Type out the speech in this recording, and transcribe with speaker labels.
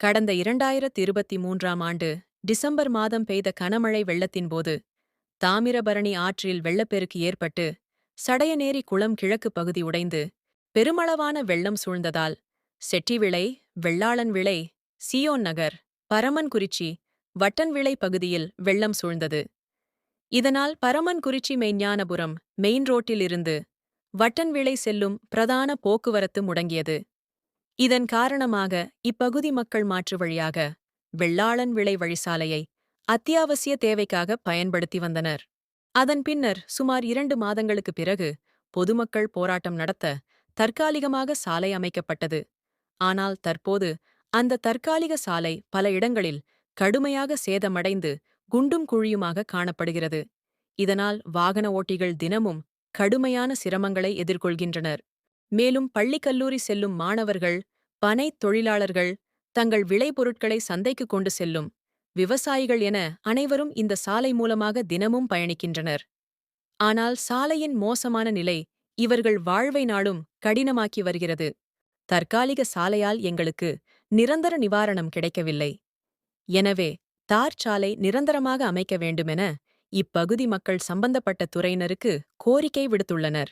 Speaker 1: கடந்த இரண்டாயிரத்து இருபத்தி மூன்றாம் ஆண்டு டிசம்பர் மாதம் பெய்த கனமழை வெள்ளத்தின்போது தாமிரபரணி ஆற்றில் வெள்ளப்பெருக்கு ஏற்பட்டு சடையநேரி குளம் கிழக்கு பகுதி உடைந்து பெருமளவான வெள்ளம் சூழ்ந்ததால் செட்டிவிளை வெள்ளாளன் விளை சியோன் நகர் பரமன்குறிச்சி வட்டன்விளை பகுதியில் வெள்ளம் சூழ்ந்தது. இதனால் பரமன்குறிச்சி மெய்ஞானபுரம் மெயின் ரோட்டிலிருந்து வட்டன்விளை செல்லும் பிரதான போக்குவரத்து முடங்கியது. இதன் காரணமாக இப்பகுதி மக்கள் மாற்று வழியாக வெள்ளாளன் விளை வழிசாலையை அத்தியாவசிய தேவைக்காக பயன்படுத்தி வந்தனர். அதன் பின்னர் சுமார் இரண்டு மாதங்களுக்கு பிறகு பொதுமக்கள் போராட்டம் நடத்த தற்காலிகமாக சாலை அமைக்கப்பட்டது. ஆனால் தற்போது அந்த தற்காலிக சாலை பல இடங்களில் கடுமையாக சேதமடைந்து குண்டும் குழியுமாக காணப்படுகிறது. இதனால் வாகன ஓட்டிகள் தினமும் கடுமையான சிரமங்களை எதிர்கொள்கின்றனர். மேலும் பள்ளி கல்லூரி செல்லும் மாணவர்கள் பனைத் தொழிலாளர்கள் தங்கள் விளைபொருட்களை சந்தைக்கு கொண்டு செல்லும் விவசாயிகள் என அனைவரும் இந்த சாலை மூலமாக தினமும் பயணிக்கின்றனர். ஆனால் சாலையின் மோசமான நிலை இவர்கள் வாழ்வை நாளும் கடினமாக்கி வருகிறது. தற்காலிக சாலையால் எங்களுக்கு நிரந்தர நிவாரணம் கிடைக்கவில்லை. எனவே தார் சாலை நிரந்தரமாக அமைக்க வேண்டுமென இப்பகுதி மக்கள் சம்பந்தப்பட்ட துறையினருக்கு கோரிக்கை விடுத்துள்ளனர்.